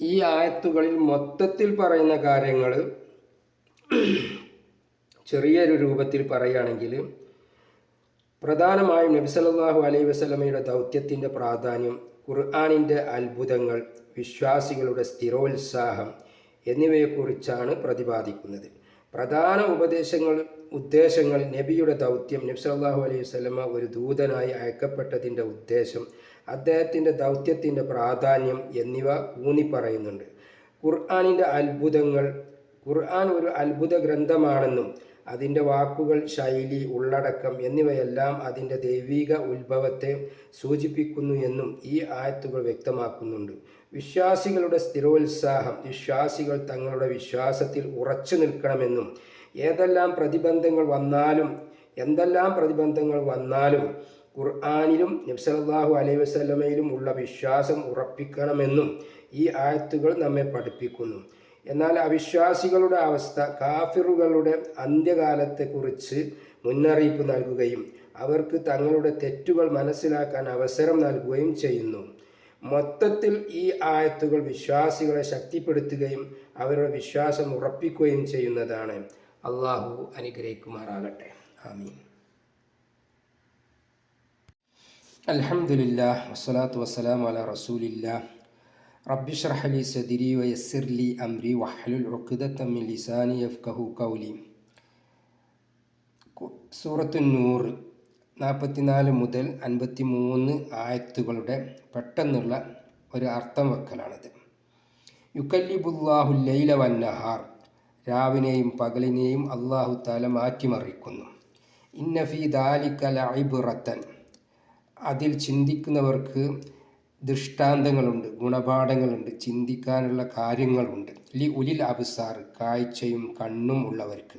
ഈ ആയത്തുകളിൽ മൊത്തത്തിൽ പറയുന്ന കാര്യങ്ങൾ ചെറിയൊരു രൂപത്തിൽ പറയുകയാണെങ്കിൽ പ്രധാനമായും നബി സല്ലല്ലാഹു അലൈഹി വസല്ലമയുടെ ദൗത്യത്തിന്റെ പ്രാധാന്യം ഖുർആാനിന്റെ അത്ഭുതങ്ങൾ വിശ്വാസികളുടെ സ്ഥിരോത്സാഹം എന്നിവയെക്കുറിച്ചാണ് പ്രതിപാദിക്കുന്നത്. പ്രധാന ഉപദേശങ്ങൾ ഉദ്ദേശങ്ങൾ നബിയുടെ ദൗത്യം നബി സല്ലല്ലാഹു അലൈഹി വസല്ലമ ഒരു ദൂതനായി അയക്കപ്പെട്ടതിന്റെ ഉദ്ദേശം അദ്ദേഹത്തിന്റെ ദൗത്യത്തിന്റെ പ്രാധാന്യം എന്നിവ ഊന്നി പറയുന്നുണ്ട് ഖുർആാനിന്റെ അത്ഭുതങ്ങൾ ഖുർആൻ ഒരു അത്ഭുത ഗ്രന്ഥമാണെന്നും അതിന്റെ വാക്കുകൾ ശൈലി ഉള്ളടക്കം എന്നിവയെല്ലാം അതിന്റെ ദൈവിക ഉത്ഭവത്തെ സൂചിപ്പിക്കുന്നു എന്നും ഈ ആയത്തുകൾ വ്യക്തമാക്കുന്നുണ്ട്. വിശ്വാസികളുടെ സ്ഥിരോത്സാഹം വിശ്വാസികൾ തങ്ങളുടെ വിശ്വാസത്തിൽ ഉറച്ചു നിൽക്കണമെന്നും ഏതെല്ലാം പ്രതിബന്ധങ്ങൾ വന്നാലും എന്തെല്ലാം പ്രതിബന്ധങ്ങൾ വന്നാലും ഖുർആാനിലും നബ്സലാഹു അലൈഹി വസ്ലമയിലും ഉള്ള വിശ്വാസം ഉറപ്പിക്കണമെന്നും ഈ ആയത്തുകൾ നമ്മെ പഠിപ്പിക്കുന്നു. എന്നാൽ അവിശ്വാസികളുടെ അവസ്ഥ കാഫിറുകളുടെ അന്ത്യകാലത്തെക്കുറിച്ച് മുന്നറിയിപ്പ് നൽകുകയും അവർക്ക് തങ്ങളുടെ തെറ്റുകൾ മനസ്സിലാക്കാൻ അവസരം നൽകുകയും ചെയ്യുന്നു. മൊത്തത്തിൽ ഈ ആയത്തുകൾ വിശ്വാസികളെ ശക്തിപ്പെടുത്തുകയും അവരുടെ വിശ്വാസം ഉറപ്പിക്കുകയും ചെയ്യുന്നതാണ്. അള്ളാഹു അനുഗ്രഹിക്കുമാറാകട്ടെ. ആമീൻ. അൽഹംദുലില്ലാ വസ്സലാത്തു വസ്സലാം അല റസൂലില്ലാ റബ്ബി ഷ്റഹ് ലി സദ്രി വയസ്സിർ ലി അംരി വഹ്ലുൽ ഉഖ്ദത മിൻ ലിസാനി യഫ്കഹു ഖൗലി. സൂറത്തു നൂർ നാൽപ്പത്തിനാല് മുതൽ അൻപത്തി മൂന്ന് ആയത്തുകളുടെ പെട്ടെന്നുള്ള ഒരു അർത്ഥം വെക്കലാണിത്. യുക്കല്ലിബുല്ലാഹു ലൈല വന്നഹാർ രാവിനെയും പകലിനെയും അള്ളാഹു താല മാറ്റിമറിക്കുന്നു. ഇന്നഫി ദാലിക്കല ലൈബുറത്തൻ അതിൽ ചിന്തിക്കുന്നവർക്ക് ദൃഷ്ടാന്തങ്ങളുണ്ട് ഗുണപാഠങ്ങളുണ്ട് ചിന്തിക്കാനുള്ള കാര്യങ്ങളുണ്ട്. ലി ഉലിൽ അബ്സാർ കാഴ്ചയും കണ്ണും ഉള്ളവർക്ക്.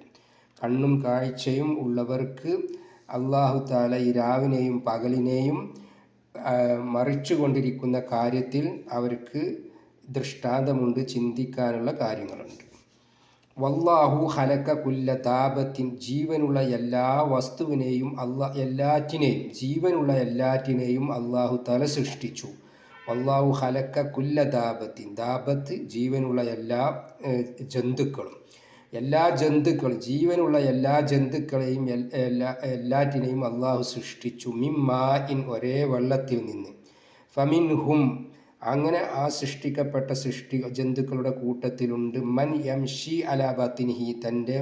കണ്ണും കാഴ്ചയും ഉള്ളവർക്ക് അള്ളാഹു താല ഈ രാവിനെയും പകലിനെയും മറിച്ചു കൊണ്ടിരിക്കുന്ന കാര്യത്തിൽ അവർക്ക് ദൃഷ്ടാന്തമുണ്ട് ചിന്തിക്കാനുള്ള കാര്യങ്ങളുണ്ട്. വല്ലാഹു ഹലക്ക കുല്ല താപത്തിൻ ജീവനുള്ള എല്ലാ വസ്തുവിനെയും അള്ളാ എല്ലാറ്റിനെയും ജീവനുള്ള എല്ലാറ്റിനെയും അള്ളാഹു തല സൃഷ്ടിച്ചു. വല്ലാഹു ഹലക്ക കുല്ല താപത്തിൻ ദാപത്ത് ജീവനുള്ള എല്ലാ ജന്തുക്കളും. എല്ലാ ജന്തുക്കളും ജീവനുള്ള എല്ലാ ജന്തുക്കളെയും എല്ലാ എല്ലാറ്റിനെയും അള്ളാഹു സൃഷ്ടിച്ചു മിമ്മാ ഇൻ ഒരേ വെള്ളത്തിൽ നിന്ന്. ഫമിൻ ഹും അങ്ങനെ ആ സൃഷ്ടിക്കപ്പെട്ട സൃഷ്ടി ജന്തുക്കളുടെ കൂട്ടത്തിലുണ്ട്. മൻ യംഷി അലാബാത്തിനിഹി തന്റെ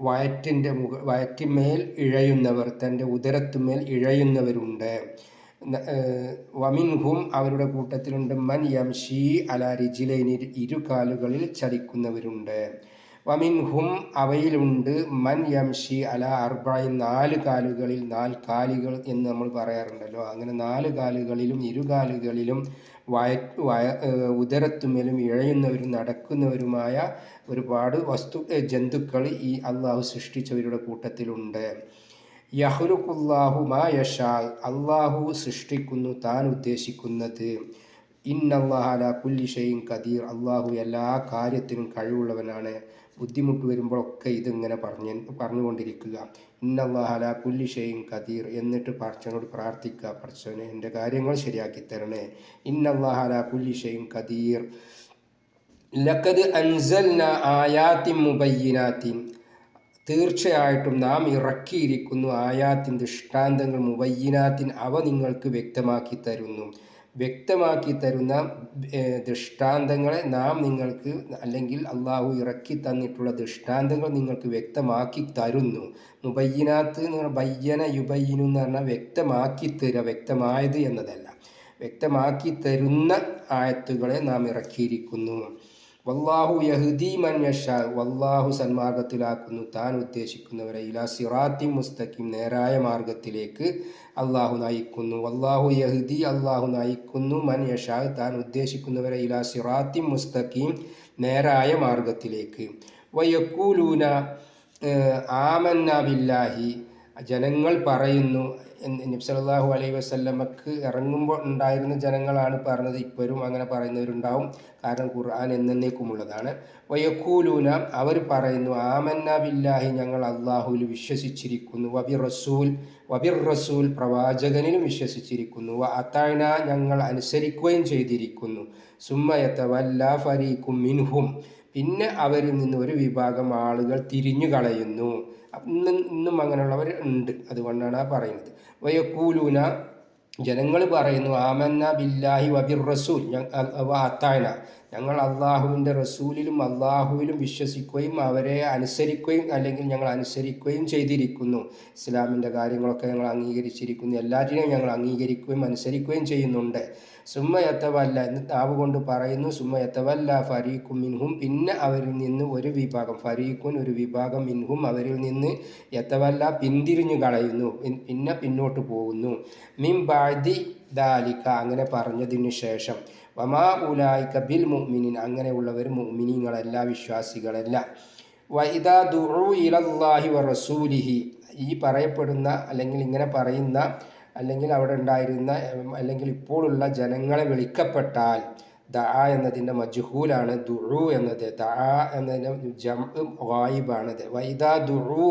വയറ്റിന്റെ മുഖ വയറ്റിന്മേൽ ഇഴയുന്നവർ തന്റെ ഉദരത്തുമേൽ ഇഴയുന്നവരുണ്ട്. വമിൻഹും അവരുടെ കൂട്ടത്തിലുണ്ട്. മൻ യംഷി ഷി റിജിലൈനി ഇരു കാലുകളിൽ ചലിക്കുന്നവരുണ്ട്. വമിൻഹും അവയിലുണ്ട്. മൻ യംഷി അല അർബായി നാല് കാലുകളിൽ നാല് കാലികൾ എന്ന് നമ്മൾ പറയാറുണ്ടല്ലോ. അങ്ങനെ നാല് കാലുകളിലും ഇരുകാലുകളിലും വയ വയ ഉദരത്തുമേലും ഇഴയുന്നവരും നടക്കുന്നവരുമായ ഒരുപാട് വസ്തു ജന്തുക്കൾ ഈ അള്ളാഹു സൃഷ്ടിച്ചവരുടെ കൂട്ടത്തിലുണ്ട്. യഹ്ലുഖുല്ലാഹു മാ യഷാ അള്ളാഹു സൃഷ്ടിക്കുന്നു താൻ ഉദ്ദേശിക്കുന്നത്. അല കുല്ലി കദീർ അള്ളാഹു എല്ലാ കാര്യത്തിനും കഴിവുള്ളവനാണ്. ബുദ്ധിമുട്ട് വരുമ്പോഴൊക്കെ ഇതിങ്ങനെ പറഞ്ഞ് പറഞ്ഞുകൊണ്ടിരിക്കുക. ഇന്നല്ലാഹല കുല്ലി ഷെയ്ൻ കദീർ എന്നിട്ട് പറച്ചനോട് പ്രാർത്ഥിക്കുക. പറച്ചവനെ എന്റെ കാര്യങ്ങൾ ശരിയാക്കി തരണേ. ഇന്നല്ലാഹല കുല്ലി ഷെയ്ൻ കദീർ ലക്കത് അൻസൽന ആയാത്തിൻ മുബയ്യനാത്തിൻ. തീർച്ചയായിട്ടും നാം ഇറക്കിയിരിക്കുന്നു ആയാത്തിൻ ദൃഷ്ടാന്തങ്ങൾ മുബയ്യനാത്തിൻ. അവ നിങ്ങൾക്ക് വ്യക്തമാക്കി തരുന്നു. വ്യക്തമാക്കി തരുന്ന ദൃഷ്ടാന്തങ്ങളെ നാം നിങ്ങൾക്ക് അല്ലെങ്കിൽ അള്ളാഹു ഇറക്കി തന്നിട്ടുള്ള ദൃഷ്ടാന്തങ്ങൾ നിങ്ങൾക്ക് വ്യക്തമാക്കി തരുന്നു. മുബയ്യനാത്ത് എന്ന് പറഞ്ഞാൽ ബയ്യന യുബയ്യനു എന്ന് പറഞ്ഞാൽ വ്യക്തമാക്കി തരിക വ്യക്തമായത് എന്നതല്ല. വ്യക്തമാക്കി തരുന്ന ആയത്തുകളെ നാം ഇറക്കിയിരിക്കുന്നു. വല്ലാഹു യഹുദി മൻ യശാ വല്ലാഹു സന്മാർഗത്തിലാക്കുന്നു. താൻ ഉദ്ദേശിക്കുന്നവരെ ഇലാ സിറാത്തി മുസ്തഖിം നേരായ മാർഗത്തിലേക്ക് അള്ളാഹു നയിക്കുന്നു. വല്ലാഹു യഹുദി അള്ളാഹു നയിക്കുന്നു. മൻ യഷാ. താൻ ഉദ്ദേശിക്കുന്നവരെ ഇലാ സിറാത്തി മുസ്തഖീം നേരായ മാർഗത്തിലേക്ക്. വയക്കൂലൂന ആമന്ന ബില്ലാഹി. ജനങ്ങൾ പറയുന്നു നബ്സലാഹു അലൈ വസല്ലമക്ക് ഇറങ്ങുമ്പോൾ ഉണ്ടായിരുന്ന ജനങ്ങളാണ് പറഞ്ഞത് ഇപ്പോഴും അങ്ങനെ പറയുന്നവരുണ്ടാവും. കാരണം ഖുർആൻ എന്നേക്കുമുള്ളതാണ് വയക്കൂലൂന അവർ പറയുന്നു ആമന്ന ബില്ലാഹി ഞങ്ങൾ അള്ളാഹുവിൽ വിശ്വസിച്ചിരിക്കുന്നു. വബിർ റസൂൽ വബിർ റസൂൽ പ്രവാചകനിലും വിശ്വസിച്ചിരിക്കുന്നു. വ ഞങ്ങൾ അനുസരിക്കുകയും ചെയ്തിരിക്കുന്നു. സുമ്മയത്തവല്ല ഫരീഖും മിൻഹും. പിന്നെ അവരിൽ നിന്ന് ഒരു വിഭാഗം ആളുകൾ തിരിഞ്ഞു കളയുന്നു ഇന്നും ഇന്നും അങ്ങനെയുള്ളവർ ഉണ്ട്. അതുകൊണ്ടാണ് ആ പറയുന്നത്. വയക്കൂലൂന ജനങ്ങൾ പറയുന്നു ആമന്ന ബില്ലാഹി വബിർ റസൂൽ ഞങ്ങൾ അള്ളാഹുവിന്റെ റസൂലിലും അള്ളാഹുവിലും വിശ്വസിക്കുകയും അവരെ അനുസരിക്കുകയും അല്ലെങ്കിൽ ഞങ്ങൾ അനുസരിക്കുകയും ചെയ്തിരിക്കുന്നു. ഇസ്ലാമിന്റെ കാര്യങ്ങളൊക്കെ ഞങ്ങൾ അംഗീകരിച്ചിരിക്കുന്നു. എല്ലാറ്റിനെയും ഞങ്ങൾ അംഗീകരിക്കുകയും അനുസരിക്കുകയും ചെയ്യുന്നുണ്ട്. സുമ്മയത്തവല്ല എന്ന് താവ് കൊണ്ട് പറയുന്നു. സുമ്മയത്തവല്ല ഫരീഖും മിൻഹും. പിന്നെ അവരിൽ നിന്ന് ഒരു വിഭാഗം ഫരീഖുൻ ഒരു വിഭാഗം മിൻഹും അവരിൽ നിന്ന് യത്തവല്ല പിന്തിരിഞ്ഞു കളയുന്നു. പിന്നെ പിന്നോട്ട് പോകുന്നു. മിൻ ബാദി ദാലിക്ക അങ്ങനെ പറഞ്ഞതിന് ശേഷം. വമാ ഉലായിക്ക ബിൽ മുഅ്മിനിൻ. അങ്ങനെയുള്ളവർ മുഅ്മിനീങ്ങളല്ല വിശ്വാസികളല്ല. വഇദാ ദുഉ ഇലല്ലാഹി വറസൂലിഹി റസൂലിഹി. ഈ പറയപ്പെടുന്ന അല്ലെങ്കിൽ ഇങ്ങനെ പറയുന്ന അല്ലെങ്കിൽ അവിടെ ഉണ്ടായിരുന്ന അല്ലെങ്കിൽ ഇപ്പോഴുള്ള ജനങ്ങളെ വിളിക്കപ്പെട്ടാൽ ദ എന്നതിന്റെ മജ്ഹൂലാണ് ദുഴു എന്നത്. ദ എന്നതിന്റെ ജം വായിബാണത് വൈദാ ദുഴു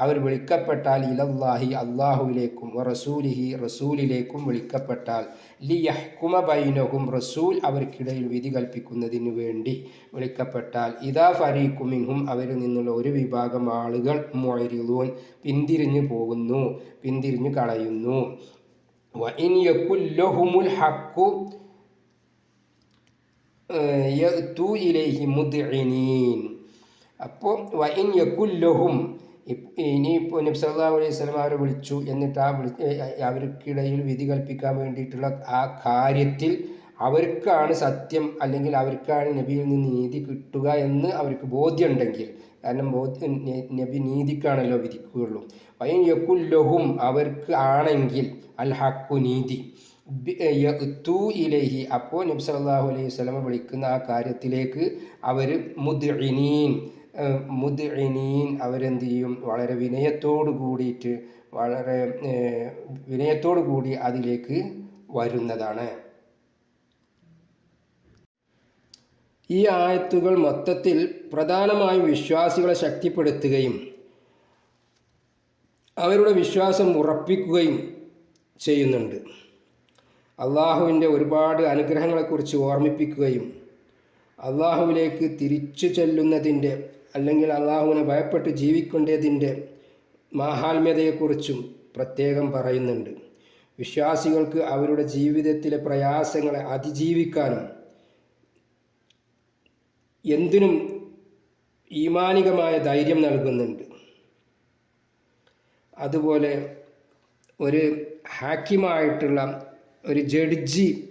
അവർ വിളിക്കപ്പെട്ടാൽ ഇലല്ലാഹി അള്ളാഹുവിലേക്കും റസൂലിഹി റസൂലിലേക്കും വിളിക്കപ്പെട്ടാൽ. ലി യഹ്കുമ ബൈനഹും റസൂൽ അവർക്കിടയിൽ വിധി കൽപ്പിക്കുന്നതിന് വേണ്ടി വിളിക്കപ്പെട്ടാൽ. ഇതാ ഫരീഖുമിൻഹും അവരിൽ നിന്നുള്ള ഒരു വിഭാഗം ആളുകൾ മൊയരിലൂൻ പിന്തിരിഞ്ഞു പോകുന്നു പിന്തിരിഞ്ഞു കളയുന്നു. മുദ്ഇനീൻ. അപ്പോൾ വഇൻ യക്കുല്ലഹും ഇപ്പോൾ നബി സല്ലല്ലാഹു അലൈഹി സ്വലം അവരെ വിളിച്ചു. എന്നിട്ട് ആ വിളി അവർക്കിടയിൽ വിധി കൽപ്പിക്കാൻ വേണ്ടിയിട്ടുള്ള ആ കാര്യത്തിൽ അവർക്കാണ് സത്യം അല്ലെങ്കിൽ അവർക്കാണ് നബിയിൽ നിന്ന് നീതി കിട്ടുക എന്ന് അവർക്ക് ബോധ്യമുണ്ടെങ്കിൽ. കാരണം ബോധ്യം നബി നീതിക്കാണല്ലോ വിധിക്കുകയുള്ളൂ. വൈൻ യക്കുല്ലഹും അവർക്ക് ആണെങ്കിൽ അൽ ഹക്കു നീതി. യത്തു ഇലഹി. അപ്പോൾ നബി അലൈഹി സ്വലമ വിളിക്കുന്ന ആ കാര്യത്തിലേക്ക് അവർ മുദ്ഇനീൻ. മുദ്ഇനീൻ അവരെന്ത് ചെയ്യും? വളരെ വിനയത്തോടു കൂടിയിട്ട് വളരെ വിനയത്തോടു കൂടി അതിലേക്ക് വരുന്നതാണ്. ഈ ആയത്തുകൾ മൊത്തത്തിൽ പ്രധാനമായും വിശ്വാസികളെ ശക്തിപ്പെടുത്തുകയും അവരുടെ വിശ്വാസം ഉറപ്പിക്കുകയും ചെയ്യുന്നുണ്ട്. അള്ളാഹുവിന്റെ ഒരുപാട് അനുഗ്രഹങ്ങളെക്കുറിച്ച് ഓർമ്മിപ്പിക്കുകയും അള്ളാഹുവിലേക്ക് തിരിച്ചു ചെല്ലുന്നതിന്റെ അല്ലെങ്കിൽ അള്ളാഹുവിനെ ഭയപ്പെട്ട് ജീവിക്കേണ്ടതിന്റെ മാഹാത്മ്യതയെക്കുറിച്ചും പ്രത്യേകം പറയുന്നുണ്ട്. വിശ്വാസികൾക്ക് അവരുടെ ജീവിതത്തിലെ പ്രയാസങ്ങളെ അതിജീവിക്കാനും എന്തിനും ഈമാനികമായ ധൈര്യം നൽകുന്നുണ്ട്. അതുപോലെ ഒരു ഹാക്കിമായിട്ടുള്ള ഒരു ജഡ്ജി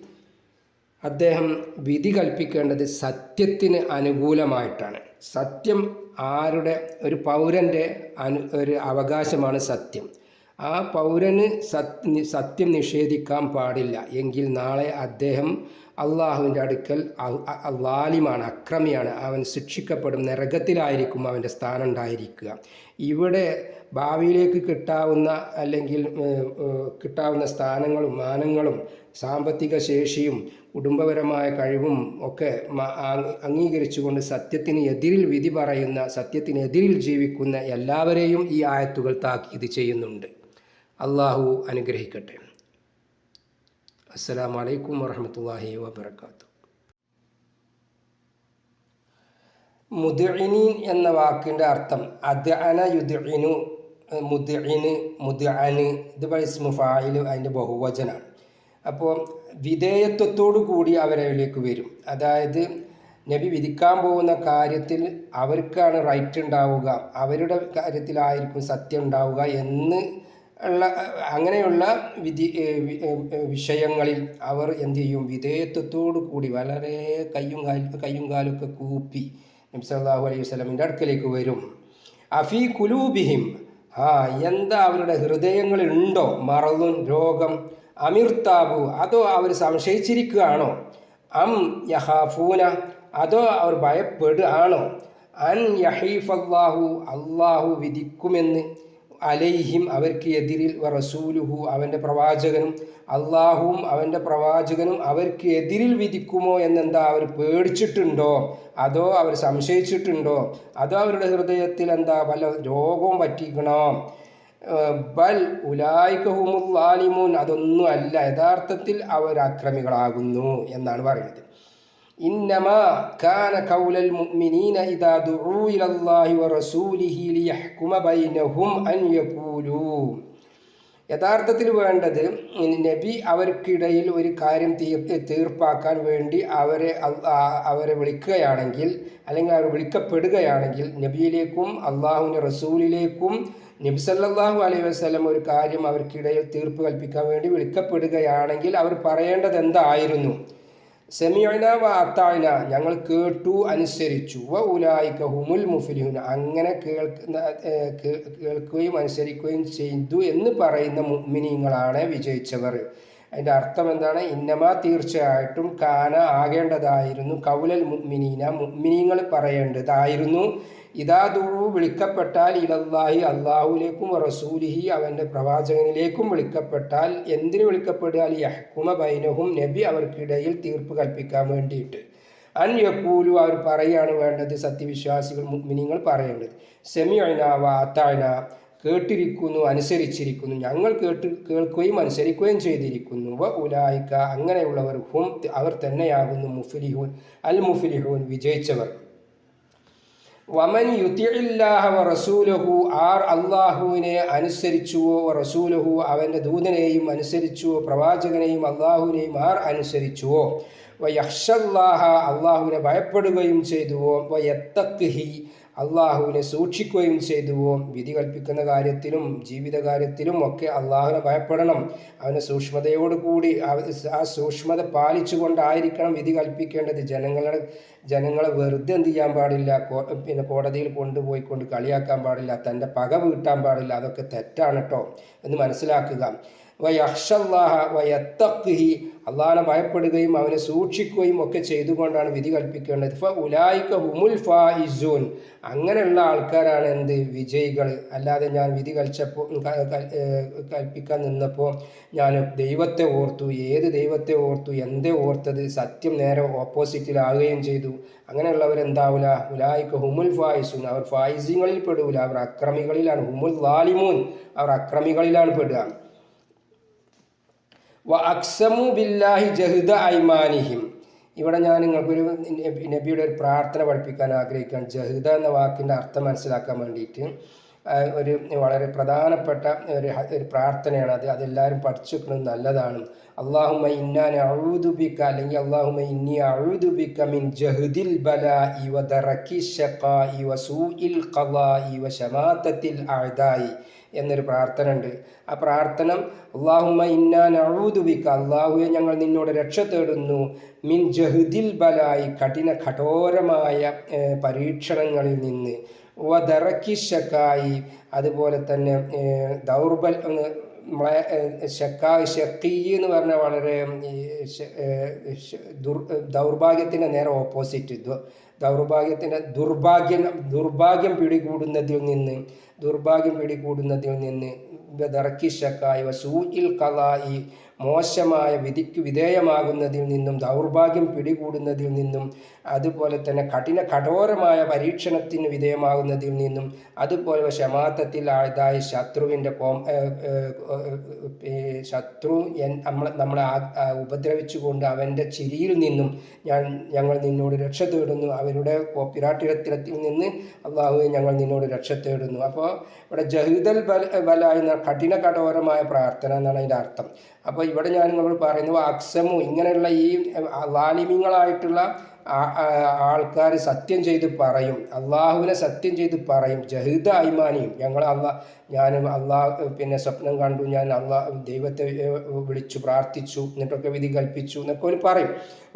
അദ്ദേഹം വിധി കൽപ്പിക്കേണ്ടത് സത്യത്തിന് അനുകൂലമായിട്ടാണ്. സത്യം ആരുടെ ഒരു പൗരന്റെ അനു ഒരു അവകാശമാണ് സത്യം. ആ പൗരന് സത് സത്യം നിഷേധിക്കാൻ പാടില്ല. എങ്കിൽ നാളെ അദ്ദേഹം അള്ളാഹുവിന്റെ അടുക്കൽ ലാലിമാണ് അക്രമിയാണ്. അവൻ ശിക്ഷിക്കപ്പെടും നരകത്തിലായിരിക്കും അവന്റെ സ്ഥാനം ഉണ്ടായിരിക്കുക ഇവിടെ ഭാവിയിലേക്ക് കിട്ടാവുന്ന അല്ലെങ്കിൽ കിട്ടാവുന്ന സ്ഥാനങ്ങളും മാനങ്ങളും സാമ്പത്തിക ശേഷിയും കുടുംബപരമായ കഴിവും ഒക്കെ അംഗീകരിച്ചുകൊണ്ട് സത്യത്തിന് എതിരിൽ വിധി പറയുന്ന സത്യത്തിനെതിരിൽ ജീവിക്കുന്ന എല്ലാവരെയും ഈ ആയത്തുകൾ താക്കീത് ചെയ്യുന്നുണ്ട്. അള്ളാഹു അനുഗ്രഹിക്കട്ടെ. അസ്സാം വലൈക്കും വാഹമത്തല്ലാഹി വാബർക്കാത്തു മുദ്ഇനീൻ എന്ന വാക്കിന്റെ അർത്ഥം അദ്അന യുദ്ഇനു മുദ്ഇന് മുദ്അന് ഇത് വൈസ് ഫായിൽ അതിന്റെ ബഹുവചനാണ്. അപ്പോൾ വിധേയത്വത്തോടു കൂടി അവരതിലേക്ക് വരും. അതായത് നബി വിധിക്കാൻ പോകുന്ന കാര്യത്തിൽ അവർക്കാണ് റൈറ്റ് ഉണ്ടാവുക അവരുടെ കാര്യത്തിലായിരിക്കും സത്യം ഉണ്ടാവുക എന്ന് ഉള്ള അങ്ങനെയുള്ള വിധി വിഷയങ്ങളിൽ അവർ എന്ത് ചെയ്യും? വിധേയത്വത്തോടു കൂടി വളരെ കയ്യും കാലും കയ്യും കാലൊക്കെ കൂപ്പി നബി സല്ലാഹു അലൈഹി വസ്ലമിന്റെ അടുക്കലേക്ക് വരും. അഫി കുലൂബിഹിം ആ എന്താ അവരുടെ ഹൃദയങ്ങളിൽ ഉണ്ടോ? മറവും രോഗം അമിർത്താബു അതോ അവർ സംശയിച്ചിരിക്കുകയാണോ? അം യഹാഫൂന അതോ അവർ ഭയപ്പെടുകയാണോ? അൻ യഹീഫ് അള്ളാഹു വിധിക്കുമെന്ന് അലൈഹിം അവർക്ക് എതിരിൽ റസൂലുഹു അവന്റെ പ്രവാചകനും അള്ളാഹുവും അവന്റെ പ്രവാചകനും അവർക്ക് എതിരിൽ വിധിക്കുമോ എന്നെന്താ അവർ പേടിച്ചിട്ടുണ്ടോ? അതോ അവർ സംശയിച്ചിട്ടുണ്ടോ? അതോ അവരുടെ ഹൃദയത്തിൽ എന്താ പല രോഗവും പറ്റിക്കണോ? ബൽ ഉലായിക്കഹുമുല്ലാലിമൂൻ അതൊന്നും അല്ല യഥാർത്ഥത്തിൽ അവർ അക്രമികളാകുന്നു എന്നാണ് പറയുന്നത് إنما كان قول المؤمنين إذا دعوا إلى الله ورسوله ليحكم بينهم أن يقولوا യഥാർത്ഥത്തിൽ വേണ്ടത് നബി അവർക്കിടയിൽ ഒരു കാര്യം തീർപ്പാക്കാൻ വേണ്ടി അവരെ അവരെ വിളിക്കുകയാണെങ്കിൽ അല്ലെങ്കിൽ അവർ വിളിക്കപ്പെടുകയാണെങ്കിൽ നബിയിലേക്കും അള്ളാഹുവിൻ്റെ റസൂലിലേക്കും നബി സല്ലാഹു അലൈഹി വസ്ലം ഒരു കാര്യം അവർക്കിടയിൽ തീർപ്പ് കൽപ്പിക്കാൻ വേണ്ടി വിളിക്കപ്പെടുകയാണെങ്കിൽ അവർ പറയേണ്ടത് എന്തായിരുന്നു? സെമിയോന വ അത്തായന ഞങ്ങൾ കേട്ടു അനുസരിച്ചു. വ ഉലായിക്ക ഹുമുൽ മുഫിലിഹുൻ അങ്ങനെ കേൾക്കുന്ന കേൾക്കുകയും അനുസരിക്കുകയും ചെയ്തു എന്ന് പറയുന്ന മുമിനിങ്ങളാണ് വിജയിച്ചവർ. അതിന്റെ അർത്ഥം എന്താണ്? ഇന്നമ തീർച്ചയായിട്ടും കാന ആകേണ്ടതായിരുന്നു. കൗലൽ മുഗ്മിനീന മുഗ്മിനീങ്ങൾ പറയേണ്ടതായിരുന്നു. ഇതാ ദുഴു വിളിക്കപ്പെട്ടാൽ ഇലല്ലാഹി അള്ളാഹുലേക്കും റസൂലിഹി അവന്റെ പ്രവാചകനിലേക്കും വിളിക്കപ്പെട്ടാൽ എന്തിനു വിളിക്കപ്പെട്ടാൽ യഹ്കുമ ബൈനഹും നബി അവർക്കിടയിൽ തീർപ്പ് കൽപ്പിക്കാൻ വേണ്ടിയിട്ട്. അൻ യക്കൂലു അവർ പറയുകയാണ് വേണ്ടത് സത്യവിശ്വാസികൾ മുഗ്മിനിങ്ങൾ പറയേണ്ടത്. സെമി വാത്തായന കേട്ടിരിക്കുന്നു അനുസരിച്ചിരിക്കുന്നു. ഞങ്ങൾ കേട്ട് കേൾക്കുകയും അനുസരിക്കുകയും ചെയ്തിരിക്കുന്നു. വ ഉലായിക്ക അങ്ങനെയുള്ളവർ ഹും അവർ തന്നെയാകുന്നു മുഫിലിഹുൻ. അൽ മുഫിലിഹുൻ വിജയിച്ചവർ. വമൻ യുത്തിയില്ലാഹ റസൂലഹു ആർ അള്ളാഹുവിനെ അനുസരിച്ചുവോ റസൂലഹു അവന്റെ ദൂതനെയും അനുസരിച്ചുവോ പ്രവാചകനെയും അള്ളാഹുവിനെയും ആർ അനുസരിച്ചുവോ? വ യക്ഷല്ലാഹ അള്ളാഹുവിനെ ഭയപ്പെടുകയും ചെയ്തുവോ? വ യത്തക്ഹി അള്ളാഹുവിനെ സൂക്ഷിക്കുകയും ചെയ്തുവോ വിധി കൽപ്പിക്കുന്ന കാര്യത്തിലും ജീവിത കാര്യത്തിലും ഒക്കെ അള്ളാഹുവിനെ ഭയപ്പെടണം. അവനെ സൂക്ഷ്മതയോടുകൂടി ആ സൂക്ഷ്മത പാലിച്ചുകൊണ്ടായിരിക്കണം വിധി കൽപ്പിക്കേണ്ടത്. ജനങ്ങളുടെ ജനങ്ങളെ വെറുതെ എന്ത് ചെയ്യാൻ പാടില്ല? പിന്നെ കോടതിയിൽ കൊണ്ടുപോയിക്കൊണ്ട് കളിയാക്കാൻ പാടില്ല. തന്റെ പക വീട്ടാൻ പാടില്ല. അതൊക്കെ തെറ്റാണ് കേട്ടോ എന്ന് മനസ്സിലാക്കുക. വയക്ഷല്ലാഹ വയത്തഖി അള്ളാഹനെ ഭയപ്പെടുകയും അവനെ സൂക്ഷിക്കുകയും ഒക്കെ ചെയ്തുകൊണ്ടാണ് വിധി കൽപ്പിക്കേണ്ടത്. ഫ ഉലായിക്ക ഹുമുൽ ഫായിസൂൻ. അങ്ങനെയുള്ള ആൾക്കാരാണ് എന്ത്? വിജയികൾ. അല്ലാതെ ഞാൻ വിധി കൽച്ചപ്പോൾ കൽപ്പിക്കാൻ നിന്നപ്പോൾ ഞാൻ ദൈവത്തെ ഓർത്തു. ഏത് ദൈവത്തെ ഓർത്തു? എന്തേ ഓർത്തത്? സത്യം നേരെ ഓപ്പോസിറ്റിലാവുകയും ചെയ്തു. അങ്ങനെയുള്ളവരെന്താവില്ല ഉലായിക്ക ഹുമുൽ ഫായിസൂൻ. അവർ ഫായിസിങ്ങളിൽ പെടൂല അവർ അക്രമികളിലാണ്. ഹുമുൽ ലാലിമൂൻ. അവർ അക്രമികളിലാണ് പെടുക. വ അക്സമു ബില്ലാഹി ജഹ്ദ ഐമാനിഹിം. ഇവിടെ ഞാൻ നിങ്ങൾക്കൊരു നബിയുടെ ഒരു പ്രാർത്ഥന പഠിപ്പിക്കാൻ ആഗ്രഹിക്കുകയാണ്. ജഹ്ദ എന്ന വാക്കിന്റെ അർത്ഥം മനസ്സിലാക്കാൻ വേണ്ടിയിട്ട്. ഒരു വളരെ പ്രധാനപ്പെട്ട ഒരു ഒരു പ്രാർത്ഥനയാണ് അത്. അതെല്ലാവരും പഠിച്ചു വെക്കുന്നത് നല്ലതാണ് അള്ളാഹുമ ഇന്നാൻ അഴുതുബിക്ക അല്ലെങ്കിൽ അള്ളാഹുമ ഇന്നി അഴുതുബിക്ക മിൻ ജഹുദിൽ ബല ഇവ ദറക്കി ഷക്ക ഇവ സൂഇൽ ഖല ഇവ ശമാത്തത്തിൽ അഴുതായി എന്നൊരു പ്രാർത്ഥന ഉണ്ട് ആ പ്രാർത്ഥന അള്ളാഹുമ ഇന്നാൻ അഴുതുബിക്ക അള്ളാഹുവെ ഞങ്ങൾ നിന്നോട് രക്ഷ തേടുന്നു. മിൻ ജഹുദിൽ ബലായി കഠിന കഠോരമായ പരീക്ഷണങ്ങളിൽ നിന്ന്. വദറക്കിഷക്കായി അതുപോലെ തന്നെ ദൗർബൽ നമ്മളെ ഷക്കായി ഷക്കീ എന്ന് പറഞ്ഞാൽ വളരെ ദുർ ദൗർഭാഗ്യത്തിന്റെ നേരെ ഓപ്പോസിറ്റ് ദൗർഭാഗ്യത്തിന്റെ ദുർഭാഗ്യം ദുർഭാഗ്യം പിടികൂടുന്നതിൽ നിന്ന് ദുർഭാഗ്യം പിടികൂടുന്നതിൽ നിന്ന് ദറക്കിഷക്കായ് വസൂ ഇൽ കലായി മോശമായ വിധിക്ക് വിധേയമാകുന്നതിൽ നിന്നും ദൗർഭാഗ്യം പിടികൂടുന്നതിൽ നിന്നും അതുപോലെ തന്നെ കഠിന കഠോരമായ പരീക്ഷണത്തിന് വിധേയമാകുന്നതിൽ നിന്നും അതുപോലെ ക്ഷമാത്തത്തിൽ ആയതായ ശത്രുവിന്റെ കോം ശത്രു നമ്മളെ നമ്മളെ ഉപദ്രവിച്ചുകൊണ്ട് അവന്റെ ചിരിയിൽ നിന്നും ഞാൻ ഞങ്ങൾ നിന്നോട് രക്ഷ തേടുന്നു. അവരുടെ പിരാട്ടിരത്തിരത്തിൽ നിന്ന് അള്ളാഹുവെ ഞങ്ങൾ നിന്നോട് രക്ഷ തേടുന്നു. അപ്പോൾ ഇവിടെ ജഹിദൽ ബല ബല എന്ന കഠിന കഠോരമായ പ്രാർത്ഥന എന്നാണ് അതിന്റെ അർത്ഥം. അപ്പോൾ ഇവിടെ ഞാൻ നമ്മൾ പറയുന്നു അക്സമു ഇങ്ങനെയുള്ള ഈ ലാലിമ്യങ്ങളായിട്ടുള്ള ആൾക്കാർ സത്യം ചെയ്ത് പറയും. അള്ളാഹുവിനെ സത്യം ചെയ്ത് പറയും. ജഹിദ അയ്മാനിയും. ഞങ്ങൾ അള്ളാഹ് ഞാൻ അള്ളാഹ് പിന്നെ സ്വപ്നം കണ്ടു. ഞാൻ അള്ളാഹ് ദൈവത്തെ വിളിച്ചു പ്രാർത്ഥിച്ചു എന്നിട്ടൊക്കെ വിധി കൽപ്പിച്ചു എന്നൊക്കെ ഒരു പറയും.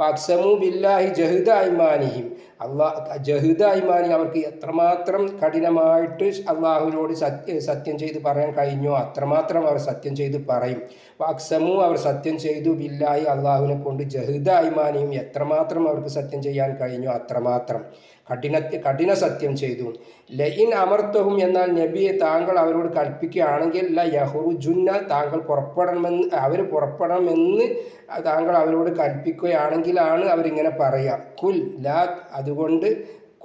അക്സമു ബില്ലാഹി ജഹിദ അയ്മാനിയും. അള്ളാഹ് ജഹിദ അയ്മാനി അവർക്ക് എത്രമാത്രം കഠിനമായിട്ട് അള്ളാഹുവിനോട് സത്യം സത്യം ചെയ്ത് പറയാൻ കഴിഞ്ഞോ അത്രമാത്രം അവർ സത്യം ചെയ്ത് പറയും. അക്സമു അവർ സത്യം ചെയ്തു. ബില്ലായി അള്ളാഹുവിനെ കൊണ്ട് ജഹിദ അയ്മാനിയും എത്രമാത്രം അവർക്ക് സത്യം ചെയ്യാൻ കഴിഞ്ഞു അത്രമാത്രം. കഠിന കഠിന സത്യം ചെയ്തു. ലയിൻ അമർത്തവും എന്നാൽ നബിയെ താങ്കൾ അവരോട് കൽപ്പിക്കുകയാണെങ്കിൽ ല യഹുജുന്ന താങ്കൾ പുറപ്പെടണമെന്ന് അവർ പുറപ്പെടണമെന്ന് താങ്കൾ അവരോട് കൽപ്പിക്കുകയാണെങ്കിലാണ് അവരിങ്ങനെ പറയുക. കുൽ ലാ അതുകൊണ്ട്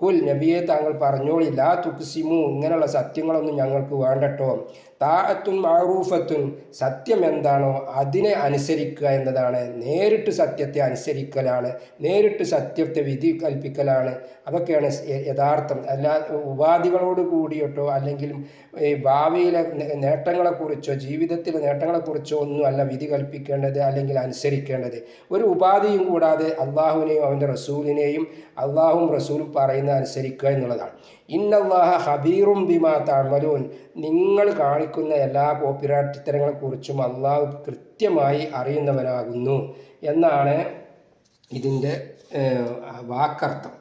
കുൽ നബിയെ താങ്കൾ പറഞ്ഞോളി. ലാ തുക്സിമു ഇങ്ങനെയുള്ള സത്യങ്ങളൊന്നും ഞങ്ങൾക്ക് വേണ്ടട്ടോ. താഅത്തുൻ മാറൂഫത്തും സത്യം എന്താണോ അതിനെ അനുസരിക്കുക എന്നതാണ്. നേരിട്ട് സത്യത്തെ അനുസരിക്കലാണ് നേരിട്ട് സത്യത്തെ വിധി കൽപ്പിക്കലാണ്. അതൊക്കെയാണ് യഥാർത്ഥം. അല്ലാ ഉപാധികളോട് കൂടിയിട്ടോ അല്ലെങ്കിൽ ഈ ഭാവിയിലെ നേട്ടങ്ങളെക്കുറിച്ചോ ജീവിതത്തിലെ നേട്ടങ്ങളെക്കുറിച്ചോ ഒന്നും അല്ല വിധി കൽപ്പിക്കേണ്ടത് അല്ലെങ്കിൽ അനുസരിക്കേണ്ടത്. ഒരു ഉപാധിയും കൂടാതെ അള്ളാഹുവിനെയും അവന്റെ റസൂലിനെയും അള്ളാഹും റസൂലും പറയുന്നത് അനുസരിക്കുക എന്നുള്ളതാണ്. ഇന്നല്ലാഹ ഹബീറും ബിമാ താഴ്മലൂൻ നിങ്ങൾ കാണിക്കുന്ന എല്ലാ കോപ്പിരാട്ടിത്തരങ്ങളെക്കുറിച്ചും അള്ളാഹു കൃത്യമായി അറിയുന്നവനാകുന്നു. എന്നാണ് ഇതിന്റെ വാക്കർത്ഥം.